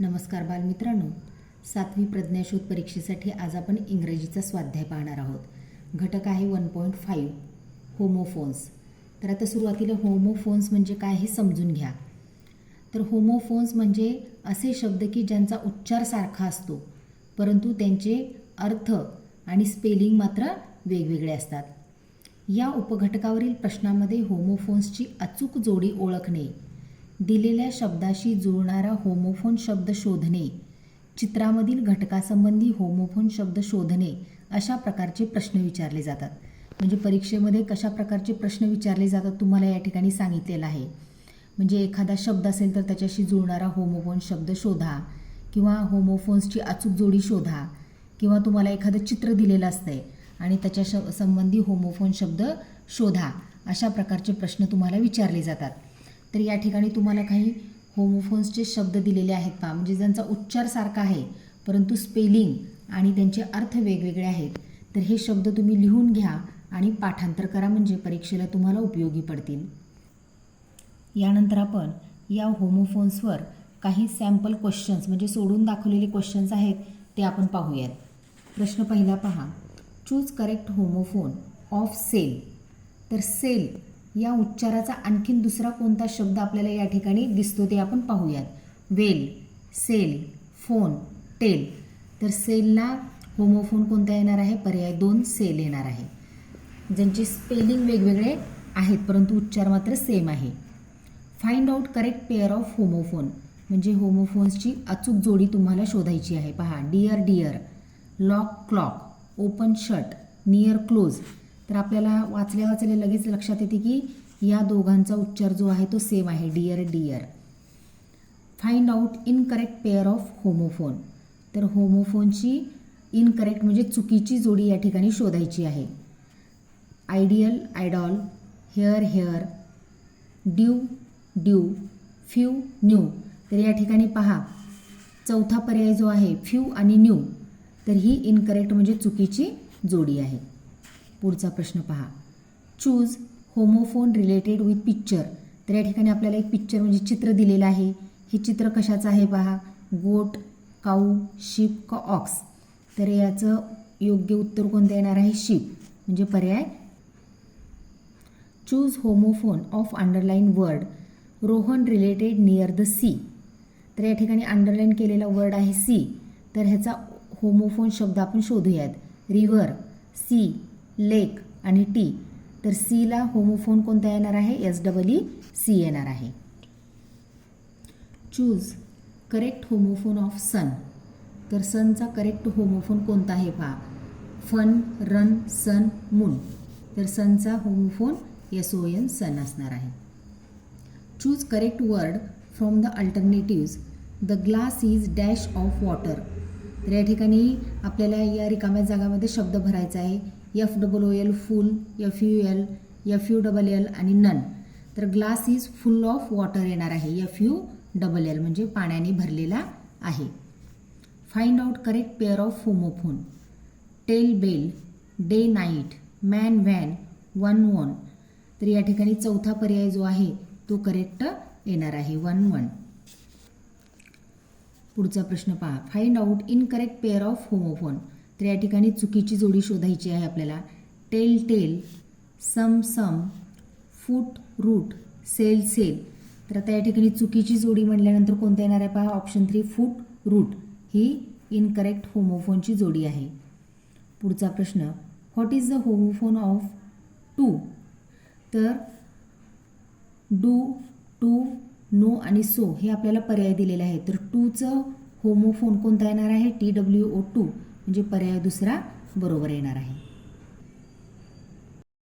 नमस्कार बालमित्रांनो. सातवी प्रज्ञाशोध परीक्षेसाठी आज आपण इंग्रजीचा स्वाध्याय पाहणार आहोत. घटक आहे वन पॉईंट फाईव्ह होमोफोन्स. तर आता सुरुवातीला होमोफोन्स म्हणजे काय हे समजून घ्या. तर होमोफोन्स म्हणजे असे शब्द की ज्यांचा उच्चार सारखा असतो परंतु त्यांचे अर्थ आणि स्पेलिंग मात्र वेगवेगळे असतात. या उपघटकावरील प्रश्नामध्ये होमोफोन्सची अचूक जोडी ओळखणे दिलेल्या शब्दाशी जुळणारा होमोफोन शब्द शोधणे चित्रामधील घटकासंबंधी होमोफोन शब्द शोधणे अशा प्रकारचे प्रश्न विचारले जातात. म्हणजे परीक्षेमध्ये कशा प्रकारचे प्रश्न विचारले जातात तुम्हाला या ठिकाणी सांगितलेलं आहे. म्हणजे एखादा शब्द असेल तर त्याच्याशी जुळणारा होमोफोन शब्द शोधा किंवा होमोफोन्सची अचूक जोडी शोधा किंवा तुम्हाला एखादं चित्र दिलेलं असतंय आणि त्याच्या श संबंधी होमोफोन शब्द शोधा अशा प्रकारचे प्रश्न तुम्हाला विचारले जातात. तर या ठिकाणी तुम्हाला काही होमोफोन्सचे शब्द दिलेले आहेत पहा. म्हणजे ज्यांचा उच्चार सारखा आहे परंतु स्पेलिंग आणि त्यांचे अर्थ वेगवेगळे आहेत. तर हे शब्द तुम्ही लिहून घ्या आणि पाठांतर करा म्हणजे परीक्षेला तुम्हाला उपयोगी पडतील. यानंतर आपण या होमोफोन्सवर काही सॅम्पल क्वेश्चन्स म्हणजे सोडून दाखवलेले क्वेश्चन्स आहेत ते आपण पाहूयात. प्रश्न पहिला पहा. Choose correct homophone of cell तर सेल या उच्चाराचा आणखीन दुसरा कोणता शब्द आपल्याला या ठिकाणी दिसतो ते आपण पाहूयात. Well sell phone tell. तर सेलला होमोफोन कोणता येणार आहे? पर्याय दोन सेल येणार आहे. ज्यांचे स्पेलिंग वेगवेगळे आहेत परंतु उच्चार मात्र सेम आहे. Find out correct pair of homophone म्हणजे होमोफोन्सची अचूक जोडी तुम्हाला शोधायची आहे. पहा dear deer lock clock open shut near close तर आपल्याला वाचल्या वाचल्या लगेच लक्षात येते की या दोघांचा उच्चार जो आहे तो सेम आहे. Dear deer find out incorrect pair of homophone तर होमोफोनची इनकरेक्ट म्हणजे चुकीची जोडी या ठिकाणी शोधायची आहे. Ideal idol hair hare dew due few new तर या ठिकाणी पहा. चौथा पर्याय जो आहे फ्यू आणि न्यू तर ही इनकरेक्ट म्हणजे चुकीची जोडी आहे. पुढचा प्रश्न पहा. Choose homophone related with picture तर या ठिकाणी आपल्याला एक पिक्चर म्हणजे चित्र दिलेलं आहे. हे चित्र कशाचं आहे पहा? गोट काऊ शिप का ऑक्स तर याचं योग्य उत्तर कोणतं येणार आहे? शिप म्हणजे पर्याय? Choose homophone of underline word Rohan related near the sea तर या ठिकाणी अंडरलाईन केलेला वर्ड आहे सी तर ह्याचा होमोफोन शब्द आपण शोधूयात. रिव्हर सी लेक आणि टी तर सीला होमोफोन कोणता येणार आहे? एस डबल ई सी येणार आहे. Choose. Correct homophone of sun. तर सनचा करेक्ट होमोफोन कोणता आहे पहा. Fun run son moon. तर सनचा homophone S O N son असणार आहे. Choose correct word from the alternatives. The glass is dash of water. तर या ठिकाणी आपल्याला या रिकाम्या जागामध्ये शब्द भरायचा आहे. F double O L full F U L F U double L आणि नन तर glass is full of water येणार आहे. एफ यू डबल एल म्हणजे पाण्याने भरलेला आहे. Find out correct pair of homophone tell bell day night man van one won तर या ठिकाणी चौथा पर्याय जो आहे तो करेक्ट येणार आहे वन वन पुढचा प्रश्न पहा. Find out incorrect pair of homophone तर या ठिकाणी चुकीची जोडी शोधायची आहे आपल्याला. Tail tale some sum foot root sell cell. तर आता या ठिकाणी चुकीची जोडी म्हटल्यानंतर कोणता येणार आहे पहा? Option three foot root. ही इनकरेक्ट होमोफोनची जोडी आहे. पुढचा प्रश्न what is the homophone of two तर डू टू नो आणि सो हे आपल्याला पर्याय दिलेले आहे तर टूचं होमोफोन कोणता येणार आहे? टी डब्ल्यू ओ टू म्हणजे पर्याय दुसरा बरोबर येणार आहे.